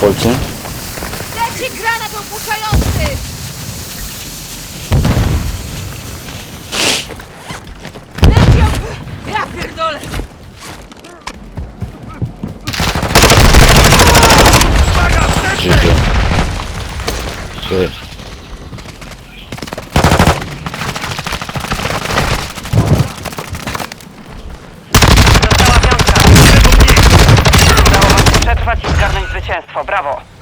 Polcie. Leci granat opuszczający! Leci op... Ja pierdolę! Ty. Została piątka. Zwycięstwo. Brawo!